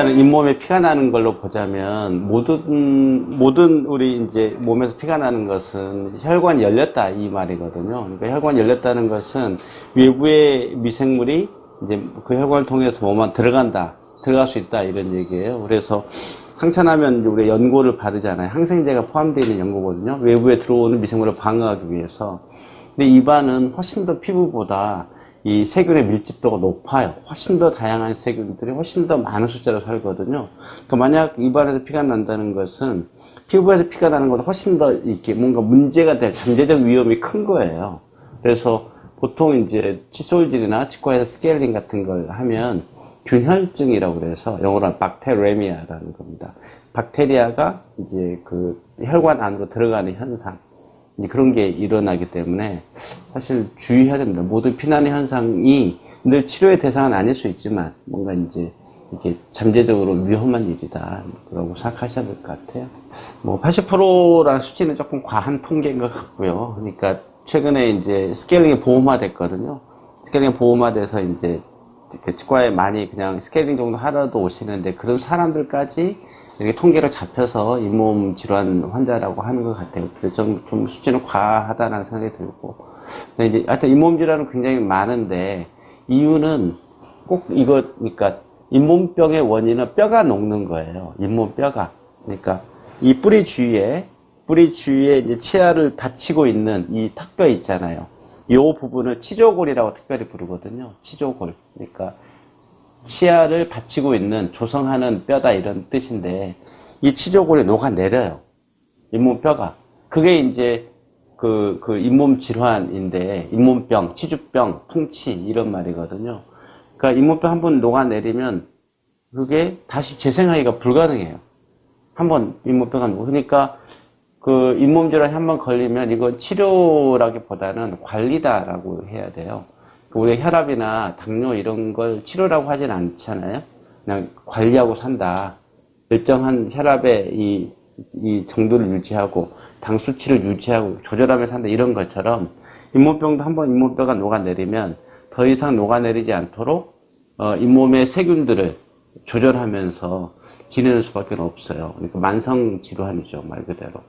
일단은 잇몸에 피가 나는 걸로 보자면 모든 모든 우리 이제 몸에서 피가 나는 것은 혈관 열렸다 이 말이거든요. 그러니까 혈관 열렸다는 것은 외부의 미생물이 이제 그 혈관을 통해서 몸안 들어간다, 들어갈 수 있다 이런 얘기예요. 그래서 상처나면 우리 연고를 바르잖아요. 항생제가 포함되어 있는 연고거든요. 외부에 들어오는 미생물을 방어하기 위해서. 근데 입안은 훨씬 더 피부보다 이 세균의 밀집도가 높아요. 훨씬 더 다양한 세균들이 훨씬 더 많은 숫자로 살거든요. 그 만약 입안에서 피가 난다는 것은 피부에서 피가 나는 것보다 훨씬 더 이렇게 뭔가 문제가 될 잠재적 위험이 큰 거예요. 그래서 보통 이제 칫솔질이나 치과에서 스케일링 같은 걸 하면 균혈증이라고 그래서 영어로는 박테레미아라는 겁니다. 박테리아가 이제 그 혈관 안으로 들어가는 현상. 이제 그런 게 일어나기 때문에 사실 주의해야 됩니다. 모든 피난의 현상이 늘 치료의 대상은 아닐 수 있지만 뭔가 이제 이게 잠재적으로 위험한 일이다. 라고 생각하셔야 될 것 같아요. 뭐 80%라는 수치는 조금 과한 통계인 것 같고요. 그러니까 최근에 이제 스케일링이 보험화 됐거든요. 스케일링이 보험화 돼서 이제 그 치과에 많이 그냥 스케일링 정도 하러도 오시는데 그런 사람들까지 이렇게 통계로 잡혀서 잇몸 질환 환자라고 하는 것 같아요. 좀, 좀 수치는 과하다는 생각이 들고. 근데 이제 하여튼 잇몸 질환은 굉장히 많은데 이유는 꼭 이거, 그러니까 잇몸병의 원인은 뼈가 녹는 거예요. 잇몸 뼈가. 그러니까 이 뿌리 주위에, 뿌리 주위에 이제 치아를 받치고 있는 이 턱뼈 있잖아요. 이 부분을 치조골이라고 특별히 부르거든요. 치조골. 그러니까 치아를 받치고 있는 조성하는 뼈다 이런 뜻인데 이 치조골이 녹아내려요. 잇몸 뼈가. 그게 이제 그, 그 잇몸 질환인데 잇몸병, 치주병, 풍치 이런 말이거든요. 그러니까 잇몸뼈 한 번 녹아내리면 그게 다시 재생하기가 불가능해요. 한 번 잇몸뼈가 녹 그러니까 그 잇몸 질환이 한 번 걸리면 이건 치료라기보다는 관리다라고 해야 돼요. 그 우리 혈압이나 당뇨 이런 걸 치료라고 하진 않잖아요. 그냥 관리하고 산다. 일정한 혈압의 이, 이 정도를 유지하고 당 수치를 유지하고 조절하며 산다 이런 것처럼 잇몸병도 한번 잇몸뼈가 녹아내리면 더 이상 녹아내리지 않도록 어, 잇몸의 세균들을 조절하면서 지내는 수밖에 없어요. 그러니까 만성 질환이죠 말 그대로.